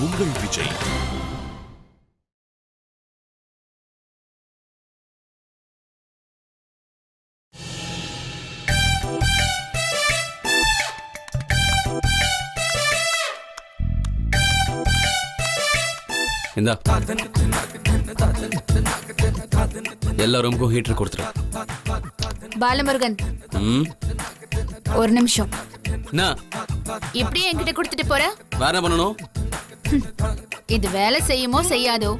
உங்கள் விஜய். இந்தா எல்லா ரூமுக்கும் ஹீட்டர் கொடுத்துரு. பாலமுருகன். ம். ஒரு நிமிஷம். என்ன? இப்படியே என்கிட்ட கொடுத்துட்டு போற? வேற என்ன பண்ணணும்? இது வேலை செய்யுமோ செய்யாதோ?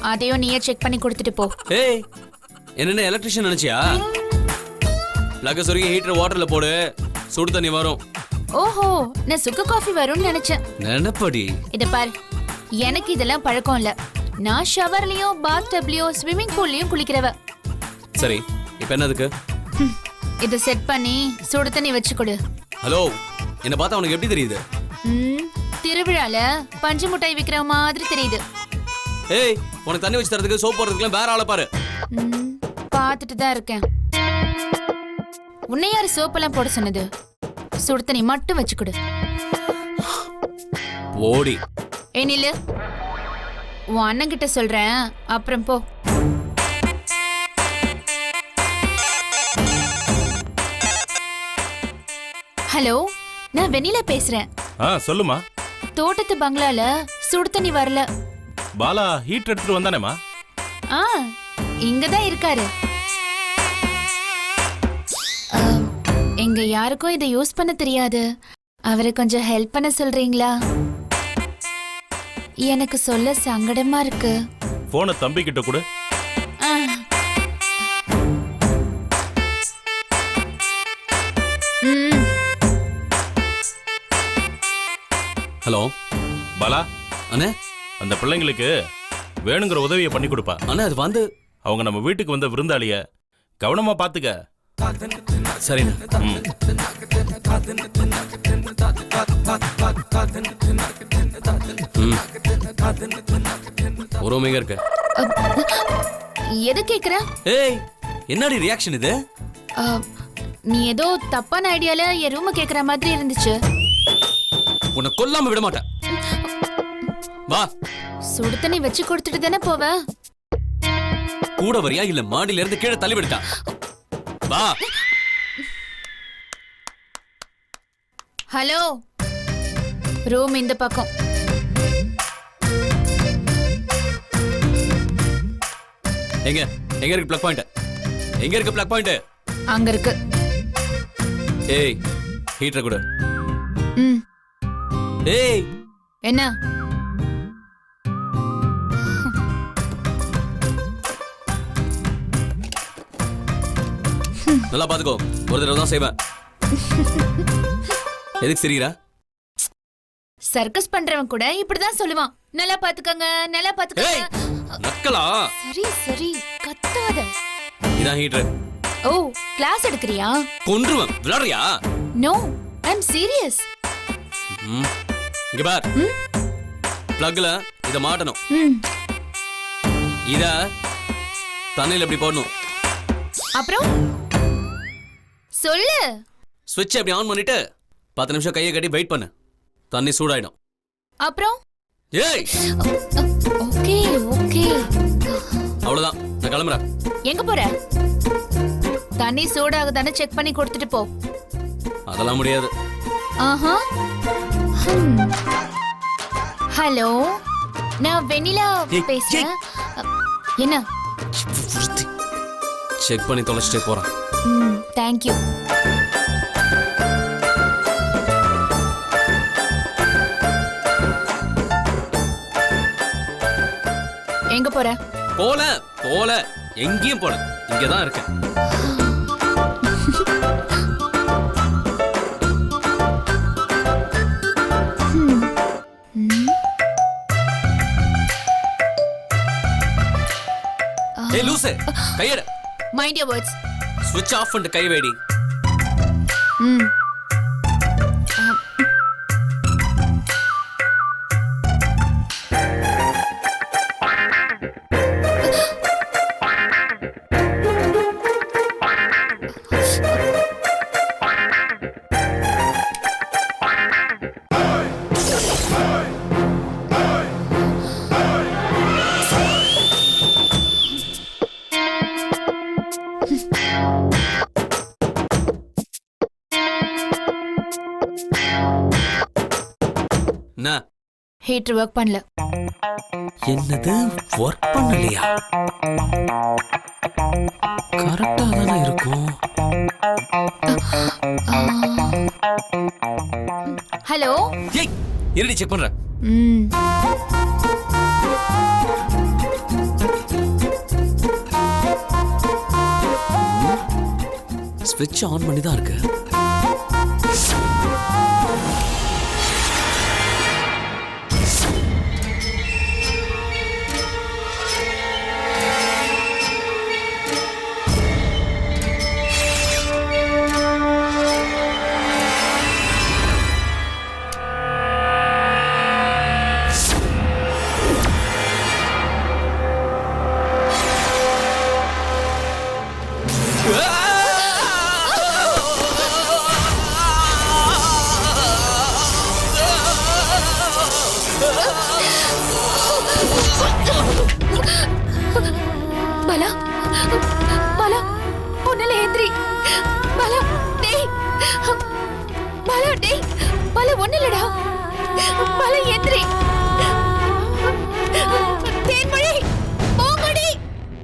அதையும் நீயே செக் பண்ணி கொடுத்துட்டு போ. ஏய் என்னென்ன எலக்ட்ரிஷியன் நினைச்சியா? பிளக்க சொருகி ஹீட்டர் வாட்டர்ல போடு சுடு தண்ணி வரும். ஓஹோ நான் சுக்கு காஃபி வரும்னு நினைச்சேன். நினைப்படி. இத பாரு. எனக்கு இதெல்லாம் பழக்கம் இல்ல. நான் ஷவர்லயும் பாத் டப்லயும் ஸ்விம்மிங் பூல்லயும் குளிக்கிறவ. சரி இப்போ என்னதுக்கு? ஹம், இத செட் பண்ணி சுடு தண்ணி வச்சு கொடு. ஹலோ என்ன பார்த்தா உனக்கு எப்படி தெரியுது? ம், திருவிழால பஞ்சு மிட்டாய் விக்கிற மாதிரி தெரியுது. ஏய் உனக்கு தண்ணி வச்சு தரதுக்கு சோப் போடுறதுக்குலாம் வேற ஆளை பாரு. ம், பார்த்துட்டு தான் இருக்கேன். உன்னை யாரு சோப்பெல்லாம் போட சொன்னது? சுடு தண்ணி மட்டும் வச்சு கொடு. ஓடி. ஏய் நில்லு. உன் அண்ணன் கிட்ட சொல்றேன். அப்புறம் போ. ஹலோ நான் வெண்ணிலா பேசுறேன். ஆ சொல்லுமா. தோட்டத்து பங்களால சுடு தண்ணி வரல. பாலா ஹீட் எடுத்துட்டு வந்தானேமா ஆ இங்க தான் இருக்காரு எங்க யாருக்கும் இதை யூஸ் பண்ண தெரியாது. அவரை கொஞ்சம் ஹெல்ப் பண்ண சொல்றீங்களா? எனக்கு சொல்ல சங்கடமா இருக்கு. போனை தம்பி கிட்ட கொடு ஹலோ. பாலா அண்ணே. அந்த பிள்ளைங்களுக்கு வேணுங்கிற உதவியை பண்ணி கொடுப்பா. அண்ணே அது வந்து அவங்க நம்ம வீட்டுக்கு வந்த விருந்தாளிய கவனமா பாத்துக்க. சரிண்ணே. எங்க இருக்கு. எது கேக்குற? ஏய் என்னடி ரியாக்ஷன் இது? நீ ஏதோ தப்பான ஐடியால என் ரூம கேக்குற மாதிரி இருந்துச்சு. உன்னை கொல்லாம விட மாட்டேன். வா. சுடு தண்ணி வச்சு கொடுத்துட்டு தானே போவ? கூட வரியா இல்ல மாடியில இருந்து கீழே தள்ளி விடுட்டா வா. ஹலோ. ரூம் இந்த பக்கம். எங்க? எங்க இருக்கு பிளக் பாயிண்ட் எங்க இருக்கு பிளக் பாயிண்ட் அங்க இருக்கு. ஏய் ஹீட்டர் கொடு. ம். ஏய். என்ன? நல்லா பாத்துக்கோ. ஒரு தடவை தான் செய்வேன். எதுக்கு சரிரா சர்க்கஸ் பண்றவன் கூட இப்படிதான் சொல்லுவான். நல்லா பாத்துக்கங்க நல்லா ஏய் பாத்துக்கங்க நக்கலா? சரி சரி கத்தாத. இதான் ஹீட்டர் ஓ கிளாஸ் எடுக்கறியா? கொன்றுவேன். விளையாடுறியா? நோ ஐ அம் சீரியஸ் ம். இங்க பார். ம்? பிளக்ல இத மாட்டணும். ம். இத தண்ணியில இப்படி போடணும். அப்புறம்? சொல்லு. ஸ்விட்ச் அப்படி ஆன் பண்ணிட்டு பத்து நிமிஷம் கையை கட்டி வெயிட் பண்ணு. தண்ணி சூடாயிடும். அப்புறம்? ஏய்! Okay okay. அவ்வளவுதான். நான் கிளம்புறேன். எங்க போற? தண்ணி சூடாகுதானே செக் பண்ணி கொடுத்துட்டு போ. அதெல்லாம் முடியாது. ஆஹா. ஹலோ? நான் வெண்ணிலா பேசுறேன். என்ன? செக் பண்ணி தொலைச்சிட்டே போறேன். ம் தேங்க்யூ போற? போல போல. எங்கேயும் போல. இங்கதான் இருக்கேன். ஏய் லூசு. கையெடு. மைண்ட் யோர் வேர்ட்ஸ் ஸ்விட்ச் ஆஃப் பண்ணிட்டு கை வேடி ம். ஹீட்டர் ஒர்க் பண்ணல. என்னது? ஒர்க் பண்ணலையா? கரெக்டா தானே இருக்கும். ஹலோ ஏய் இருடி செக் பண்றேன். ம். ஸ்விட்ச் ஆன் பண்ணி தான் இருக்கு. பலா டேய் பலா ஒண்ணு இல்லடா. பலா ஏந்திரி தேன்மொழி போங்கடி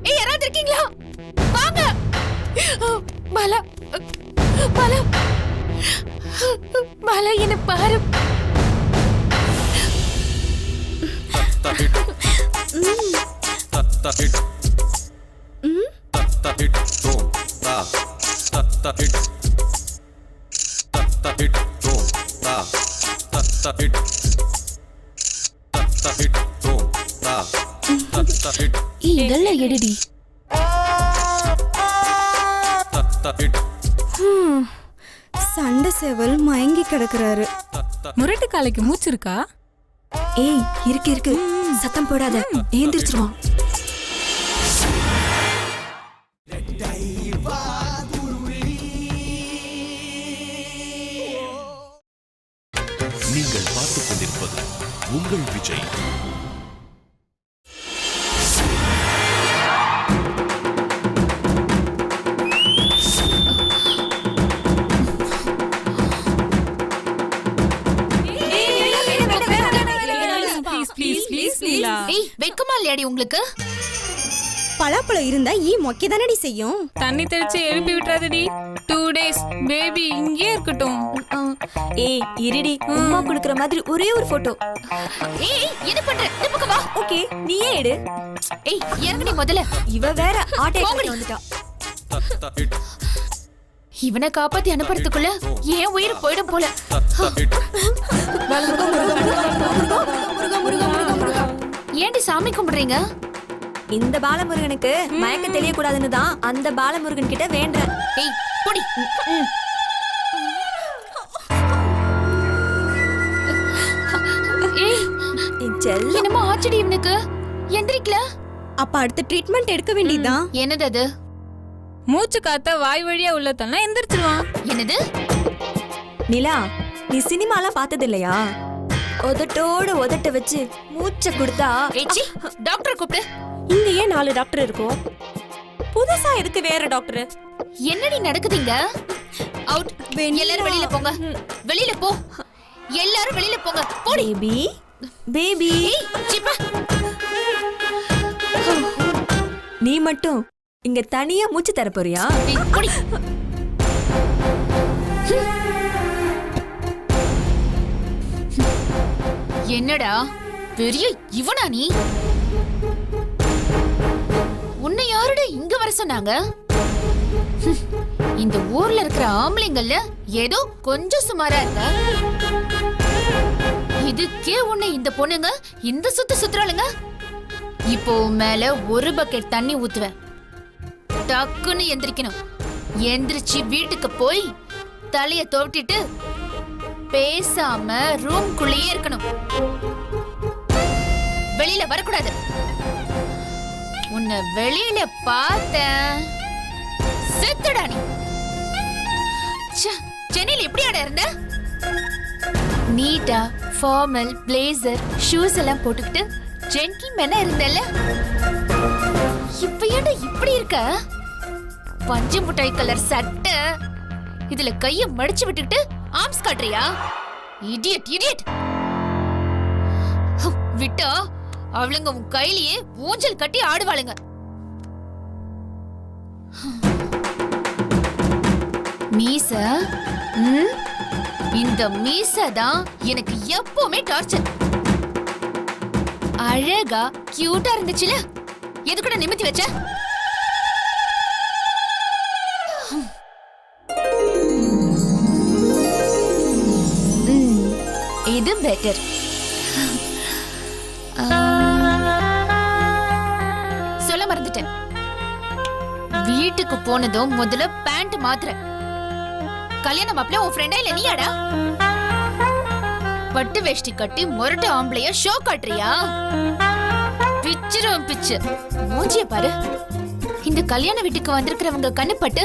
ஏய் யாராவது இருக்கீங்களா? வாங்க. பலா பலா. பலா என்ன பாரு. இதெல்லாம் எடுடி சண்டை சேவல் மயங்கி கிடக்குறாரு. முரட்டு காலைக்கு மூச்சு இருக்கா? ஏய் இருக்கு இருக்கு. சத்தம் போடாத. ஏந்திரிச்சிருவான். இல்லையாடி உங்களுக்கு? பலாப்பழம் இருந்தா ஈ மொக்கை தானடி செய்யும். தண்ணி தெளிச்சு எழுப்பி விட்டுறாதடி. டூ டேஸ் பேபி இங்கே இருக்கட்டும். ஏய் இருடி உமா குடுக்குற மாதிரி ஒரே ஒரு போட்டோ ஏய் என்ன பண்ற? இந்த பக்கம்? வா ஓகே நீயே எடு. ஏய் இறங்குடி முதல்ல. இவ வேற ஆட்டை. வந்துட்டா. இவனை காப்பாத்தி அனுப்புறதுக்குள்ள ஏன் உயிர் போயிடும் போல. ஏன்டி சாமி கும்பிடுறீங்க? இந்த பாலமுருகனுக்கு மயக்க தெரியக்கூடாதுன்னு தான் அந்த பாலமுருகன் கிட்ட வேண்டேன் ஏய் பொடி. என்னமோ ஆச்சடி இவனுக்கு? எந்திரிக்கல. அப்ப அடுத்த ட்ரீட்மெண்ட் எடுக்க வேண்டியதுதான் என்னது அது? மூச்சு காத்த வாய் வழியா உள்ள தள்ளா எந்திரிச்சிருவான். என்னது? நிலா நீ சினிமாலாம் பார்த்தது இல்லையா உதட்டோட உதட்ட வச்சு மூச்சை கொடுத்தா ஏச்சி டாக்டர் கூப்பிடு. இங்க ஏன் நாலு டாக்டர் இருக்கும்? புதுசா எதுக்கு வேற டாக்டர்? என்னடி நடக்குதுங்க அவுட் எல்லாரும் வெளியில போங்க. வெளியில போ. எல்லாரும் வெளியில போங்க. போடி. Baby baby. சிப்பா. நீ மட்டும் இங்க தனியா மூச்சு தர போறியா? என்னடா? பெரிய இவனா நீ? உன்னை யாருடா இங்க வர சொன்னாங்க? இந்த ஊர்ல இருக்கிற ஆம்பளைங்கள்ல ஏதோ கொஞ்சம் சுமாரா இருக்க இதுக்கே உன்னை இந்த பொண்ணுங்க இந்த சுத்து சுத்துறாளுங்க? இப்போ உன் மேல ஒரு பக்கெட் தண்ணி ஊத்துவேன். டக்குன்னு எந்திரிக்கணும். எந்திரிச்சு வீட்டுக்கு போய் தலைய தோட்டிட்டு பேசாம ரூம்குள்ளேயே இருக்கணும். வெளியில வரக்கூடாது. உன்னை வெளியில பார்த்தேன். செத்துடா நீ. சென்னையில் சென்னையில எப்படியாடா இருந்த? நீட்டா ஃபார்மல் பிளேசர் ஷூஸ் எல்லாம் போட்டுக்கிட்டு ஜென்டில்மேனா இருந்தல்ல? இப்ப ஏன்டா இப்படி இருக்க? பஞ்சு முட்டாய் கலர் சட்டை. இதுல கைய மடிச்சு விட்டுக்கிட்டு ஆர்ம்ஸ் காட்டுறியா? இடியட் இடியட் விட்டா அவளுங்க உன் கையிலேயே ஊஞ்சல் கட்டி ஆடுவாளுங்க. மீச? இந்த மீச தான் எனக்கு எப்பவுமே டார்ச்சர் அழகா கியூட்டா இருந்துச்சுல? எதுக்குடா நிமித்தி வச்ச? இது பெட்டர் சொல்ல மறந்துட்டேன் வீட்டுக்கு போனதும் முதல்ல பேண்ட் மாத்திர கல்யாணம் மாப்பிள்ள உன் ஃப்ரெண்டா இல்ல நீயாடா பட்டு வேஷ்டி கட்டி முரட்டு ஆம்பளைய ஷோ காட்டுறியா பிச்சிரும் பிச்சு மூஞ்சிய பாரு இந்த கல்யாண வீட்டுக்கு வந்திருக்கிறவங்க கண்ணுப்பட்டு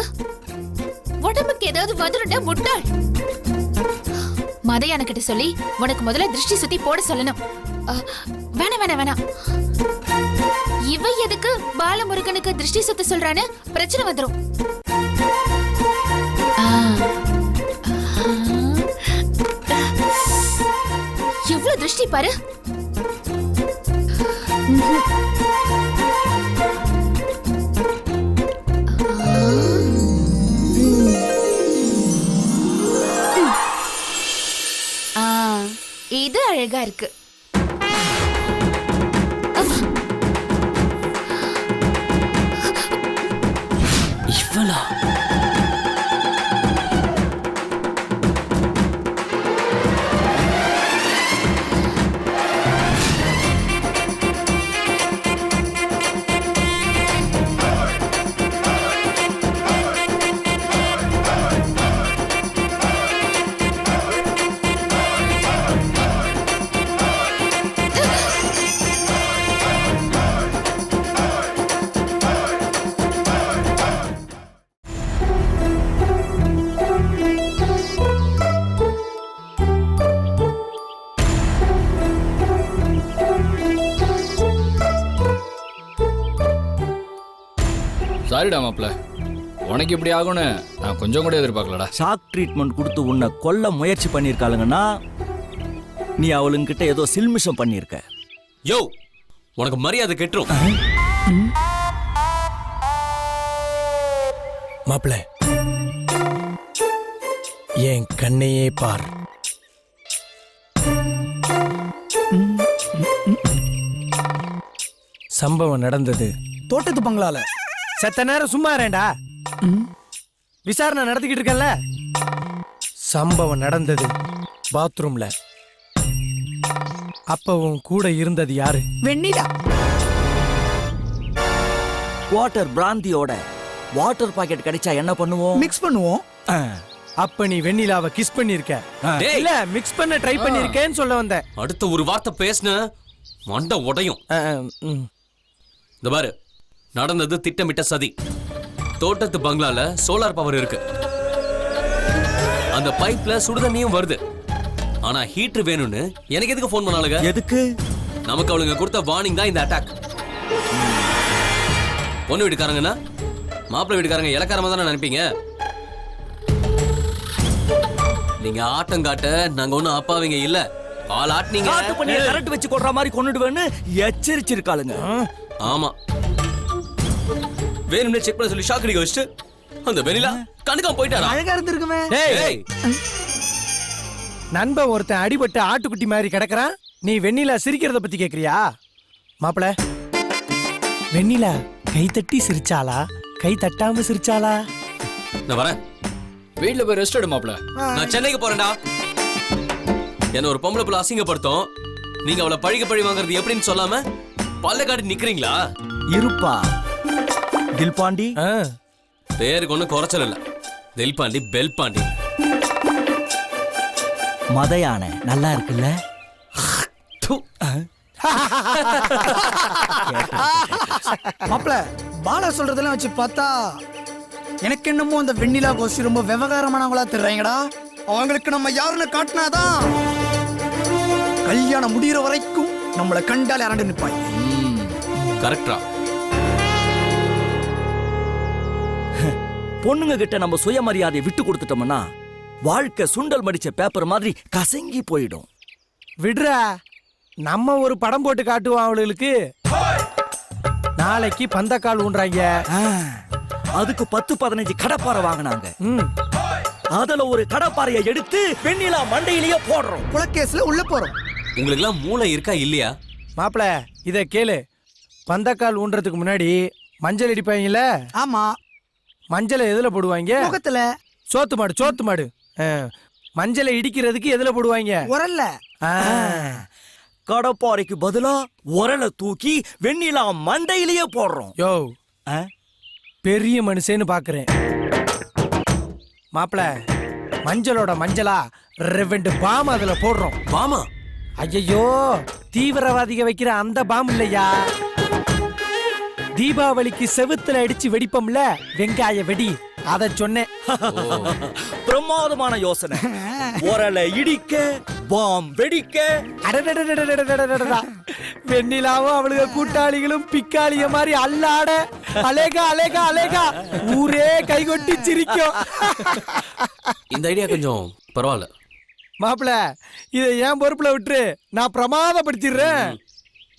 உடம்புக்கு ஏதாவது வந்துருண்டா முட்டாள் மதையான கிட்ட சொல்லி உனக்கு முதல்ல திருஷ்டி சுத்தி போட சொல்லணும். அ, வேணாம் வேணாம் வேணாம். இவ எதுக்கு பாலமுருகனுக்கு திருஷ்டி சுத்த சொல்றான்னு பிரச்சனை வந்துடும் ஆ. எவ்வளவு திருஷ்டி பாரு. அழகா இருக்கு. சாரிடா மாப்ள உனக்கு இப்படி ஆகும்னு நான் கொஞ்சம் கூட எதிர்பார்க்கலடா. ஷாக் ட்ரீட்மெண்ட் கொடுத்து உன்னை கொல்ல முயற்சி பண்ணியிருக்காளுங்கன்னா நீ அவளுங்கிட்ட ஏதோ சில்மிஷம் பண்ணியிருக்க. யோ உனக்கு மரியாதை கெட்டுரும். மாப்பிள என் கண்ணையே பார். சம்பவம் நடந்தது தோட்டத்து பங்களால. செத்த நேரம் சும்மா இருடா விசாரணை நடத்திக்கிட்டு இருக்கல சம்பவம் நடந்தது பாத்ரூம்ல. அப்ப உன் கூட இருந்தது யாரு? வெண்ணிலா. வாட்டர் பிராந்தியோட வாட்டர் பாக்கெட் கிடைச்சா என்ன பண்ணுவோம்? மிக்ஸ் பண்ணுவோம். அப்ப நீ வெண்ணிலாவை கிஸ் பண்ணிருக்க. டேய். இல்ல மிக்ஸ் பண்ண ட்ரை பண்ணிருக்கேன்னு சொல்ல வந்தேன். அடுத்த ஒரு வார்த்தை பேசுன. மண்டை உடையும். ஆ, ம். இந்த பாரு. நடந்தது திட்டமிட்ட சதி. தோட்டத்து பங்களால சோலார் பவர் இருக்கு. அந்த பைப்ல சுடுதண்ணியும் வருது. ஆனா ஹீட்டர் வேணும்னு எனக்கு எதுக்கு ஃபோன் பண்ணாலுங்க எதுக்கு? நமக்கு அவளுங்க கொடுத்த வார்னிங் தான் இந்த அட்டாக் பொண்ணு வீட்டுக்காரங்கன்னா? மாப்பிள்ளை வீட்டுக்காரங்க இலக்காரமா தானே நினைப்பீங்க? நீங்க ஆட்டம் காட்ட நாங்க ஒண்ணும் அப்பாவிங்க இல்ல. கால் ஆட்டினீங்க. கரண்ட் வச்சு கொள்ற மாதிரி கொன்னுடுவேன்னு எச்சரிச்சிருக்காளுங்க. ஆமா. வேணும்னே செக் பண்ண சொல்லி ஷாக் அடிக்க வச்சுட்டு அந்த வெனிலா கண்டுக்காம போயிட்டாரா அழகா இருந்திருக்குமே. டேய் நண்பன் ஒருத்தன் அடிபட்டு ஆட்டுக்குட்டி மாதிரி கிடக்குறான். நீ வெண்ணிலா சிரிக்கிறத பத்தி கேக்குறியா? மாப்பிள வெண்ணிலா கை தட்டி சிரிச்சாளா? கை தட்டாம சிரிச்சாளா? நான் வரேன். வீட்ல போய் ரெஸ்ட் எடு மாப்ள நான் சென்னைக்கு போறேன்டா. என்ன ஒரு பொம்பளை புள்ள அசிங்கப்படுத்தும். நீங்க அவளை பழிக பழி வாங்குறது எப்படின்னு சொல்லாம பல்ல காட்டி நிக்கிறீங்களா? இருப்பா. தில்பாண்டி? ஆ, பேருக்கு ஒன்றும் குறைச்சல் இல்ல. தெல் பாண்டி பெல் பாண்டி மத யானை நல்லா இருக்குல்ல. மாப்ள பாலா சொல்றதெல்லாம் வச்சு பார்த்தா எனக்கு என்னமோ அந்த வெண்ணிலா கோஷ்டி ரொம்ப விவகாரமானவங்களா தெரிறாங்கடா அவங்களுக்கு நம்ம யாருன்னு காட்டினாதான் கல்யாணம் முடியிற வரைக்கும் நம்மளை கண்டால் அரண்டு நிப்பாங்க கரெக்டா பொண்ணுங்க கிட்ட நம்ம சுயமரியாதையை விட்டு கொடுத்துட்டோம்னா வாழ்க்கை சுண்டல் மடிச்ச பேப்பர் மாதிரி கசங்கி போயிடும். விடுறா. நம்ம ஒரு படம் போட்டு காட்டுவோம் அவளுக்கு நாளைக்கு பந்தக்கால் ஊன்றாங்க. அதுக்கு பத்து பதினஞ்சு கடப்பாரை வாங்கினாங்க. ம். அதுல ஒரு கடப்பாறையை எடுத்து வெண்ணிலா மண்டையிலேயே போடுறோம். குலக்கேஸ்ல உள்ள போறோம். உங்களுக்குலாம் மூளை இருக்கா இல்லையா? மாப்பிள இத கேளு. பந்தக்கால் ஊன்றதுக்கு முன்னாடி மஞ்சள் அடிப்பாங்கல்ல ஆமா. மஞ்சளை எதுல போடுவாங்க? முகத்துல. சோத்து மாடு சோத்து மாடு. ஆ, மஞ்சளை இடிக்கிறதுக்கு எதுல போடுவாங்க? உரல்ல. ஆ, கடப்பாறைக்கு பதிலா உரலை தூக்கி வெண்ணிலா மண்டையிலேயே போடுறோம். யோ. ஆ? பெரிய மனுஷன்னு பாக்குறேன். மாப்பிள மஞ்சளோட மஞ்சளா ரெவெண்டு பாம் அதுல போடுறோம். வாமா ஐயையோ தீவிரவாதிக வைக்கிற அந்த பாம் இல்லையா? தீபாவளிக்கு செவுத்துல அடிச்சு வெடிப்போம்ல? வெங்காய வெடி. அத சொன்னேன். பிரமாதமான யோசனை. உரலை இடிக்க பாம் வெடிக்க. வெண்ணிலாவும் அவளுக்கு கூட்டாளிகளும் பிக்காளிய மாதிரி அல்லாட அலேகா அலேகா அலேகா ஊரே கைகொட்டி சிரிக்கும் இந்த ஐடியா கொஞ்சம் பரவாயில்ல மாப்பிள இதை ஏன் பொறுப்புல விட்டுரு நான் பிரமாதப்படுத்திடுறேன்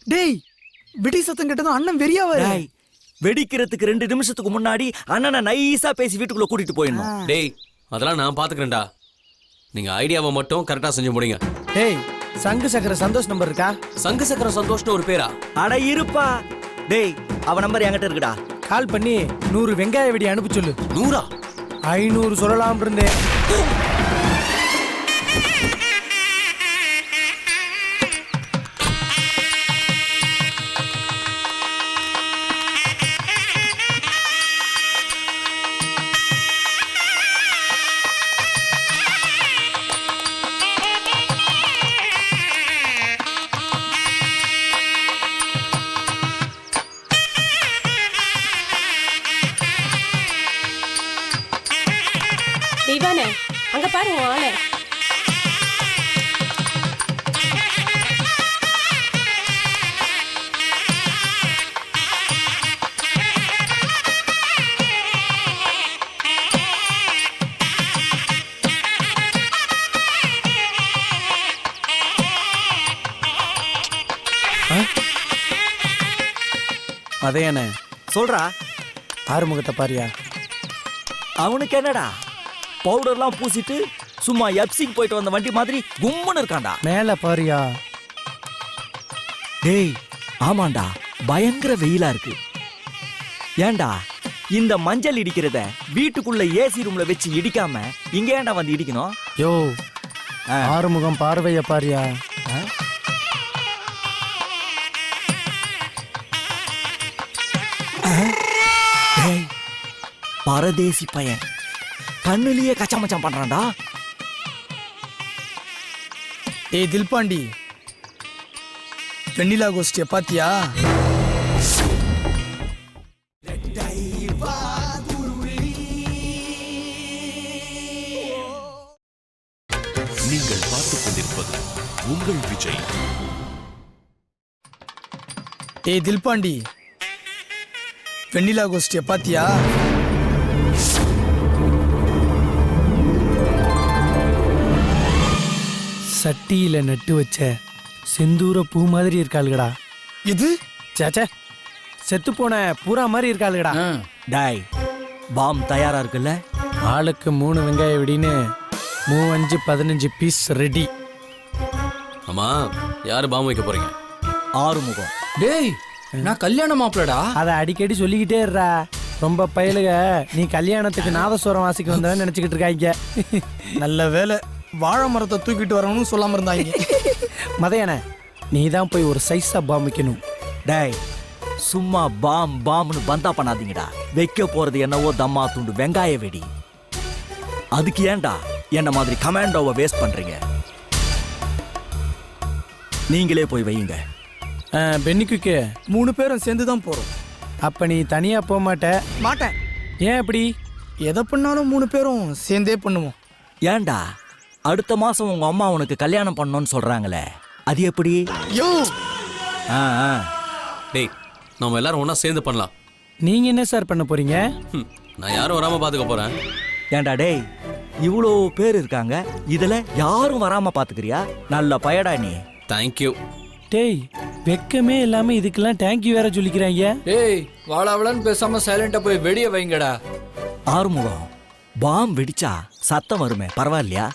டேய் விடி சத்தம் கேட்டதும் அண்ணன் வெறியாவாரு டேய், வெடிக்கிறதுக்கு ரெண்டு நிமிஷத்துக்கு முன்னாடி அண்ணனை நைஸா பேசி வீட்டுக்குள்ள கூட்டிட்டு போயிடணும். டேய் அதெல்லாம் நான் பாத்துக்கிறேன்டா. நீங்க ஐடியாவை மட்டும் கரெக்டா செஞ்சு முடிங்க. டேய் சங்கு சக்கர சந்தோஷ் நம்பர் இருக்கா? சங்கு சக்கர சந்தோஷ்னு ஒரு பேரா? அட இருப்பா. டேய் அவ நம்பர் என்கிட்ட இருக்குடா. கால் பண்ணி நூறு வெங்காய வெடி அனுப்பி சொல்லு. நூறா? ஐநூறு சொல்லலாம் இருந்தேன். அதையானே சொல்றா. ஆறுமுகத்தை பாரியா. அவனுக்கு என்னடா? பவுடர்லாம் பூசிட்டு சும்மா எப்சிக்கு போயிட்டு வந்த வண்டி மாதிரி கும்முன்னு இருக்கான்டா. மேல பாரியா. டேய் ஆமாண்டா. பயங்கர வெயிலா இருக்கு. ஏன்டா இந்த மஞ்சள் இடிக்கிறத வீட்டுக்குள்ள ஏசி ரூம்ல வச்சு இடிக்காம இங்க ஏன்டா வந்து இடிக்கணும்? யோ. ஆறுமுகம் பார்வைய பாரியா. பரதேசி பையன். கண்ணுலயே கச்சா மச்சான் பண்றான்டா. ஏய் தில்பாண்டி. வெண்ணிலா கோஷ்டிய பாத்தியா? நீங்கள் பார்த்துக் கொண்டிருப்பது உங்கள் விஜய். ஏய் தில்பாண்டி. வெண்ணிலா கோஷ்டிய பாத்தியா? சட்டியில நட்டு வச்ச செந்தூர பூ மாதிரி இருக்காளுகடா. இது? சேச்சே செத்து போன பூரா மாதிரி இருக்காளுகடா. டாய் பாம் தயாரா இருக்குல்ல? ஆளுக்கு மூணு வெங்காய வெடின்னு மூவஞ்சு பதினஞ்சு பீஸ் ரெடி ஆமா யாரு பாம்பு வைக்க போறீங்க? ஆறுமுகம். டேய் நான் கல்யாண மாப்பிளடா அதை அடிக்கடி சொல்லிக்கிட்டே இருடா. ரொம்ப பயலுக நீ கல்யாணத்துக்கு நாதஸ்வரம் வாசிக்க வந்தவன் நினைச்சுக்கிட்டு இருக்காங்க நல்ல வேலை. வாழை மரத்தை தூக்கிட்டு வரணும்னு சொல்லாம இருந்தாங்க. மதையானே நீ தான் போய் ஒரு சைஸா பாம் வைக்கணும். டேய் சும்மா பாம் பாம்னு பந்தா பண்ணாதீங்கடா. வைக்க போறது என்னவோ தம்மா துண்டு வெங்காய வெடி. அதுக்கு ஏன்டா என்ன மாதிரி கமாண்டோவை வேஸ்ட் பண்றீங்க? நீங்களே போய் வையுங்க. பென்னிக்குக்கு மூணு பேரும் சேர்ந்து தான் போறோம். அப்ப நீ தனியா போக மாட்ட? மாட்டேன். ஏன் அப்படி? எதை பண்ணாலும் மூணு பேரும் சேர்ந்தே பண்ணுவோம். ஏன்டா? அடுத்த மாசம் உங்க அம்மா உனக்கு கல்யாணம் பண்ணணும்னு சொல்றாங்களே. அது எப்படி? யோ! ஆ, ஆ. டேய் நம்ம எல்லாரும் ஒண்ணா சேர்ந்து பண்ணலாம். நீங்க என்ன சார் பண்ண போறீங்க? ஹம், நான் யாரும் வராம பாத்துக்க போறேன். ஏன்டா டேய் இவ்வளோ பேர் இருக்காங்க இதுல யாரும் வராம பாத்துக்கிறியா நல்ல பயடா நீ. தேங்க்யூ டேய் வெக்கமே இல்லாம இதுக்கெல்லாம் தேங்க்யூ வேற சொல்லிக்கிறாங்க. ஏய் வாழாவளான்னு பேசாம சைலண்டா போய் வெடிய வைங்கடா. ஆறுமுகம் பாம் வெடிச்சா சத்தம் வருமே பரவாயில்லையா?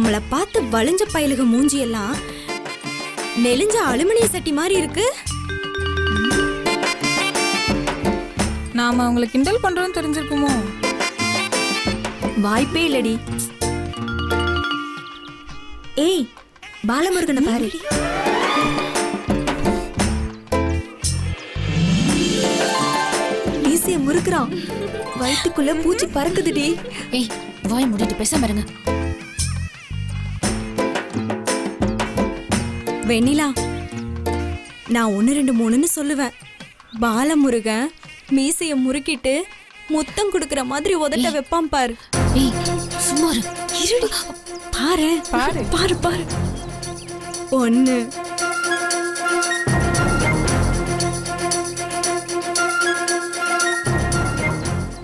நம்மள பார்த்து வளைஞ்ச பயலுக மூஞ்சி எல்லாம் நெலிஞ்ச அலுமினிய சட்டி மாதிரி இருக்கு. நாம அவங்கள கிண்டல் பண்றோம்னு தெரிஞ்சிருக்குமோ? வாய்ப்பே இல்லடி. ஏய் பாலமுருகனை பாரு. மீசைய முறுக்குறான். வயித்துக்குள்ள பூச்சி பறக்குதுடி. ஏய் வாய் மூடிட்டு பேசாம இருங்க. வெண்ணிலா நான் ஒன்று ரெண்டு மூணுன்னு சொல்லுவேன். பாலமுருகன் மீசைய முறுக்கிட்டு முத்தம் கொடுக்கற மாதிரி உதட்ட வைப்பான் பாரு. ஏய் சும்மா பாரு. பாரு. பாரு பாரு. ஒன்னு.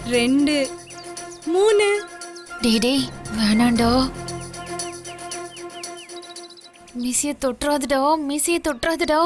ரெண்டு. மூணு. டேய் வேணாண்டா. மிசியை தொட்டுறாதுடா மிசியை தொட்டுறாதுடா.